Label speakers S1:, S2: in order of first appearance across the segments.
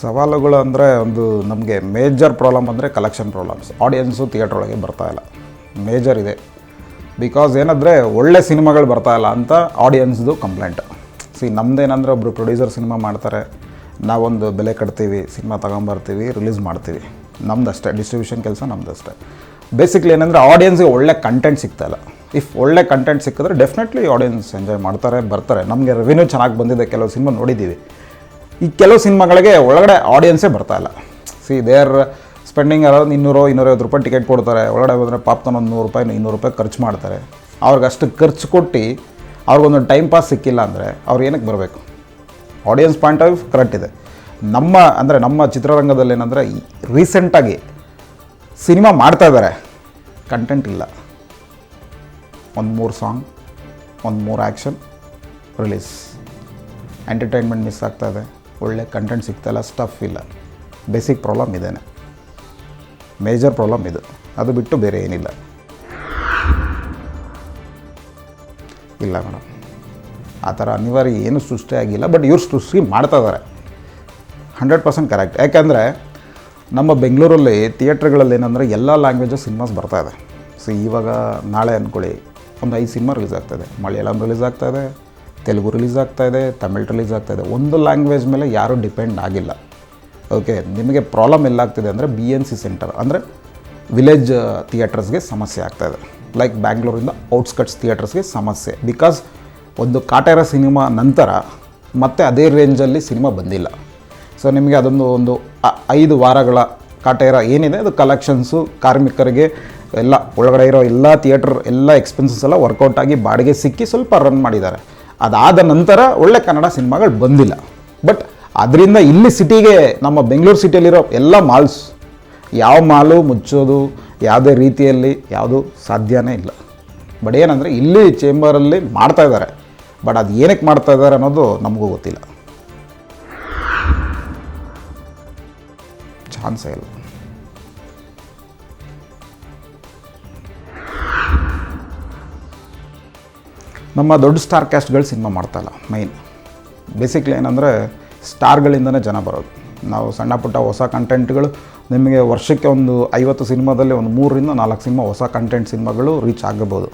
S1: ಸವಾಲುಗಳು ಅಂದರೆ ಒಂದು ನಮಗೆ ಮೇಜರ್ ಪ್ರಾಬ್ಲಮ್ ಅಂದರೆ ಕಲೆಕ್ಷನ್ ಪ್ರಾಬ್ಲಮ್ಸ್ ಆಡಿಯನ್ಸು ಥಿಯೇಟ್ರ್ ಒಳಗೆ ಬರ್ತಾಯಿಲ್ಲ ಮೇಜರ್ ಇದೆ. ಬಿಕಾಸ್ ಏನಂದರೆ ಒಳ್ಳೆ ಸಿನಿಮಾಗಳು ಬರ್ತಾ ಇಲ್ಲ ಅಂತ ಆಡಿಯನ್ಸ್ದು ಕಂಪ್ಲೇಂಟ್ ಸಿ ನಮ್ಮದೇನಂದ್ರೆ ಒಬ್ಬರು ಪ್ರೊಡ್ಯೂಸರ್ ಸಿನಿಮಾ ಮಾಡ್ತಾರೆ. ನಾವೊಂದು ಬೆಲೆ ಕಟ್ತೀವಿ, ಸಿನಿಮಾ ತೊಗೊಂಬರ್ತೀವಿ ರಿಲೀಸ್ ಮಾಡ್ತೀವಿ. ನಮ್ದಷ್ಟೇ ಡಿಸ್ಟ್ರಿಬ್ಯೂಷನ್ ಕೆಲಸ ನಮ್ದಷ್ಟೇ. ಬೇಸಿಕ್ಲಿ ಏನಂದರೆ ಆಡಿಯನ್ಸ್ಗೆ ಒಳ್ಳೆ ಕಂಟೆಂಟ್ ಸಿಗ್ತಾಯಿಲ್ಲ ಇಫ್ ಒಳ್ಳೆ ಕಂಟೆಂಟ್ ಸಿಕ್ಕಿದ್ರೆ ಡೆಫಿನೆಟ್ಲಿ ಆಡಿಯನ್ಸ್ ಎಂಜಾಯ್ ಮಾಡ್ತಾರೆ, ಬರ್ತಾರೆ. ನಮಗೆ ರೆವಿನ್ಯೂ ಚೆನ್ನಾಗಿ ಬಂದಿದೆ, ಕೆಲವು ಸಿನಿಮಾ ನೋಡಿದ್ದೀವಿ. ಈ ಕೆಲವು ಸಿನಿಮಾಗಳಿಗೆ ಒಳಗಡೆ ಆಡಿಯನ್ಸೇ ಬರ್ತಾ ಇಲ್ಲ. See they are spending around ಇನ್ನೂರು, ಇನ್ನೂರೈವತ್ತು ರೂಪಾಯಿ ಟಿಕೆಟ್ ಕೊಡ್ತಾರೆ. ಒಳಗಡೆ ಹೋದರೆ ಪಾಪ್ತನ ಒಂದು ನೂರು ರೂಪಾಯಿ, ಇನ್ನೂರು ರೂಪಾಯಿ ಖರ್ಚು ಮಾಡ್ತಾರೆ. ಅವ್ರಿಗೆ ಅಷ್ಟು ಖರ್ಚು ಕೊಟ್ಟು ಅವ್ರಿಗೊಂದು ಟೈಮ್ ಪಾಸ್ ಸಿಕ್ಕಿಲ್ಲ ಅಂದರೆ ಅವ್ರು ಏನಕ್ಕೆ ಬರಬೇಕು? ಆಡಿಯನ್ಸ್ ಪಾಯಿಂಟ್ ಆಫ್ ಕರೆಕ್ಟ್ ಇದೆ. ನಮ್ಮ, ಅಂದರೆ ನಮ್ಮ ಚಿತ್ರರಂಗದಲ್ಲಿ ಏನಂದರೆ ರೀಸೆಂಟಾಗಿ ಸಿನಿಮಾ ಮಾಡ್ತಾ ಇದ್ದಾರೆ. ಕಂಟೆಂಟ್ ಇಲ್ಲ. ಒಂದು ಮೂರು ಸಾಂಗ್ ಒಂದು ಮೂರು ಆ್ಯಕ್ಷನ್ ರಿಲೀಸ್ ಎಂಟರ್ಟೈನ್ಮೆಂಟ್ ಮಿಸ್ ಇದೆ. ಒಳ್ಳೆ ಕಂಟೆಂಟ್ ಸಿಗ್ತಾಯಿಲ್ಲ ಸ್ಟಫ್ ಇಲ್ಲ. ಬೇಸಿಕ್ ಪ್ರಾಬ್ಲಮ್ ಇದೇನೆ. ಮೇಜರ್ ಪ್ರಾಬ್ಲಮ್ ಇದು. ಅದು ಬಿಟ್ಟು ಬೇರೆ ಏನಿಲ್ಲ. ಇಲ್ಲ ಮೇಡಮ್ ಆ ಥರ ಅನಿವಾರ್ಯ ಏನು ಸೃಷ್ಟಿ ಆಗಿಲ್ಲ ಬಟ್ ಇವ್ರು ಸೃಷ್ಟಿ ಮಾಡ್ತಾ ಇದ್ದಾರೆ ಹಂಡ್ರೆಡ್ ಪರ್ಸೆಂಟ್ ಕರೆಕ್ಟ್ ಯಾಕೆಂದರೆ ನಮ್ಮ ಬೆಂಗಳೂರಲ್ಲಿ ಥಿಯೇಟ್ರ್ಗಳಲ್ಲಿ ಏನಂದರೆ ಎಲ್ಲ ಲ್ಯಾಂಗ್ವೇಜಸ್ ಸಿನಿಮಾಸ್ ಬರ್ತಾ ಇದೆ. ಸೊ ಇವಾಗ ನಾಳೆ ಅಂದ್ಕೊಳ್ಳಿ ಒಂದು ಐದು ಸಿನಿಮಾ ರಿಲೀಸ್ ಆಗ್ತಾಯಿದೆ ಮಲಯಾಳಂ ರಿಲೀಸ್ ಆಗ್ತಾಯಿದೆ ತೆಲುಗು ರಿಲೀಸ್ ಆಗ್ತಾಯಿದೆ ತಮಿಳ್ ರಿಲೀಸ್ ಆಗ್ತಾಯಿದೆ ಒಂದು ಲ್ಯಾಂಗ್ವೇಜ್ ಮೇಲೆ ಯಾರೂ ಡಿಪೆಂಡ್ ಆಗಿಲ್ಲ. ಓಕೆ ನಿಮಗೆ ಪ್ರಾಬ್ಲಮ್ ಎಲ್ಲಾಗ್ತಿದೆ ಅಂದರೆ ಬಿ ಎನ್ ಸಿ ಸೆಂಟರ್ ಅಂದರೆ ವಿಲೇಜ್ ಥಿಯೇಟರ್ಸ್ಗೆ ಸಮಸ್ಯೆ ಆಗ್ತಾಯಿದೆ ಲೈಕ್ ಬ್ಯಾಂಗ್ಳೂರಿಂದ ಔಟ್ಸ್ಕಟ್ಸ್ ಥಿಯೇಟರ್ಸ್ಗೆ ಸಮಸ್ಯೆ. ಬಿಕಾಸ್ ಒಂದು ಕಾಟೇರ ಸಿನಿಮಾ ನಂತರ ಮತ್ತೆ ಅದೇ ರೇಂಜಲ್ಲಿ ಸಿನಿಮಾ ಬಂದಿಲ್ಲ. ಸೊ ನಿಮಗೆ ಅದೊಂದು ಒಂದು ಐದು ವಾರಗಳ ಕಾಟೇರ ಏನಿದೆ, ಅದು ಕಲೆಕ್ಷನ್ಸು ಕಾರ್ಮಿಕರಿಗೆ ಎಲ್ಲ, ಒಳಗಡೆ ಇರೋ ಎಲ್ಲ ಥಿಯೇಟ್ರ್ ಎಲ್ಲ ಎಕ್ಸ್ಪೆನ್ಸಸ್ ಎಲ್ಲ ವರ್ಕೌಟ್ ಆಗಿ ಬಾಡಿಗೆ ಸಿಕ್ಕಿ ಸ್ವಲ್ಪ ರನ್ ಮಾಡಿದ್ದಾರೆ. ಅದಾದ ನಂತರ ಒಳ್ಳೆ ಕನ್ನಡ ಸಿನಿಮಾಗಳು ಬಂದಿಲ್ಲ. ಬಟ್ ಅದರಿಂದ ಇಲ್ಲಿ ಸಿಟಿಗೆ ನಮ್ಮ ಬೆಂಗಳೂರು ಸಿಟಿಯಲ್ಲಿರೋ ಎಲ್ಲ ಮಾಲ್ಸ್ ಯಾವ ಮಾಲು ಮುಚ್ಚೋದು ಯಾವುದೇ ರೀತಿಯಲ್ಲಿ ಯಾವುದು ಸಾಧ್ಯನೇ ಇಲ್ಲ. ಬಟ್ ಏನಂದರೆ ಇಲ್ಲಿ ಚೇಂಬರಲ್ಲಿ ಮಾಡ್ತಾ ಇದ್ದಾರೆ. ಬಟ್ ಅದು ಏನಕ್ಕೆ ಮಾಡ್ತಾ ಇದ್ದಾರೆ ಅನ್ನೋದು ನಮಗೂ ಗೊತ್ತಿಲ್ಲ. ಚಾನ್ಸೇ ಇಲ್ಲ. ನಮ್ಮ ದೊಡ್ಡ ಸ್ಟಾರ್ ಕ್ಯಾಸ್ಟ್ಗಳು ಸಿನಿಮಾ ಮಾಡ್ತಾಯಿಲ್ಲ ಮೈನ್ ಬೇಸಿಕ್ಲಿ ಏನಂದರೆ ಸ್ಟಾರ್ಗಳಿಂದನೇ ಜನ ಬರೋದು. ನಾವು ಸಣ್ಣ ಪುಟ್ಟ ಹೊಸ ಕಂಟೆಂಟ್ಗಳು ನಿಮಗೆ ವರ್ಷಕ್ಕೆ ಒಂದು ಐವತ್ತು ಸಿನಿಮಾದಲ್ಲಿ ಒಂದು ಮೂರರಿಂದ ನಾಲ್ಕು ಸಿನಿಮಾ ಹೊಸ ಕಂಟೆಂಟ್ ಸಿನಿಮಾಗಳು ರೀಚ್ ಆಗಬಹುದು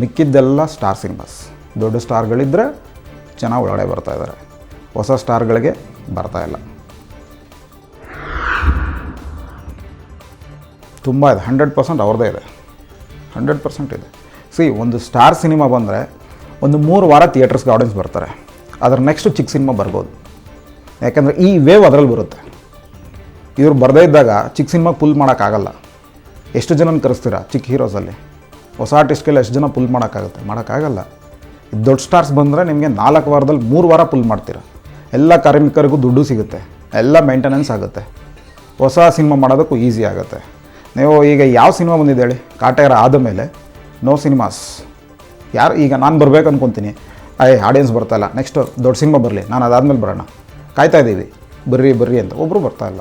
S1: ಮಿಕ್ಕಿದ್ದೆಲ್ಲ ಸ್ಟಾರ್ ಸಿನಿಮಾಸ್ ದೊಡ್ಡ ಸ್ಟಾರ್ಗಳಿದ್ದರೆ ಜನ ಒಳಗಡೆ ಬರ್ತಾ ಇದ್ದಾರೆ ಹೊಸ ಸ್ಟಾರ್ಗಳಿಗೆ ಬರ್ತಾ ಇಲ್ಲ. ತುಂಬ ಇದೆ. ಹಂಡ್ರೆಡ್ ಪರ್ಸೆಂಟ್ ಅವ್ರದ್ದೇ ಇದೆ. ಹಂಡ್ರೆಡ್ ಪರ್ಸೆಂಟ್ ಇದೆ. ಸಿ ಒಂದು ಸ್ಟಾರ್ ಸಿನಿಮಾ ಬಂದರೆ ಒಂದು ಮೂರು ವಾರ ಥಿಯೇಟರ್ಸ್ಗೆ ಆಡಿಯನ್ಸ್ ಬರ್ತಾರೆ. ಅದರ ನೆಕ್ಸ್ಟ್ ಚಿಕ್ಕ ಸಿನಿಮಾ ಬರ್ಬೋದು. ಯಾಕಂದರೆ ಈ ವೇವ್ ಅದರಲ್ಲಿ ಬರುತ್ತೆ. ಇವ್ರು ಬರದೇ ಇದ್ದಾಗ ಚಿಕ್ಕ ಸಿನಿಮಾ ಪುಲ್ ಮಾಡೋಕ್ಕಾಗಲ್ಲ. ಎಷ್ಟು ಜನನ ಕರೆಸ್ತೀರಾ ಚಿಕ್ಕ ಹೀರೋಸಲ್ಲಿ ಹೊಸ ಆರ್ಟಿಸ್ಟ್ಗೆಲ್ಲ ಎಷ್ಟು ಜನ ಪುಲ್ ಮಾಡೋಕ್ಕಾಗುತ್ತೆ? ಮಾಡೋಕ್ಕಾಗಲ್ಲ. ದೊಡ್ಡ ಸ್ಟಾರ್ಸ್ ಬಂದರೆ ನಿಮಗೆ ನಾಲ್ಕು ವಾರದಲ್ಲಿ ಮೂರು ವಾರ ಪುಲ್ ಮಾಡ್ತೀರಾ. ಎಲ್ಲ ಕಾರ್ಮಿಕರಿಗೂ ದುಡ್ಡು ಸಿಗುತ್ತೆ. ಎಲ್ಲ ಮೇಂಟೆನೆನ್ಸ್ ಆಗುತ್ತೆ. ಹೊಸ ಸಿನಿಮಾ ಮಾಡೋದಕ್ಕೂ ಈಸಿ ಆಗುತ್ತೆ. ನೀವು ಈಗ ಯಾವ ಸಿನಿಮಾ ಬಂದಿದೆ ಹೇಳಿ? ಕಾಟೇರ ಆದಮೇಲೆ ನೋ ಸಿನಿಮಾಸ್ ಯಾರು ಈಗ ನಾನು ಬರಬೇಕು ಅನ್ಕೊತೀನಿ. ಐ ಆಡಿಯನ್ಸ್ ಬರ್ತಾಯಿಲ್ಲ ನೆಕ್ಸ್ಟ್ ದೊಡ್ಡ ಸಿನಿಮಾ ಬರಲಿ. ನಾನು ಅದಾದಮೇಲೆ ಬರೋಣ. ಕಾಯ್ತಾ ಇದ್ದೀವಿ ಬರ್ರಿ ಬರ್ರಿ ಅಂತ. ಒಬ್ಬರು ಬರ್ತಾ ಇಲ್ಲ.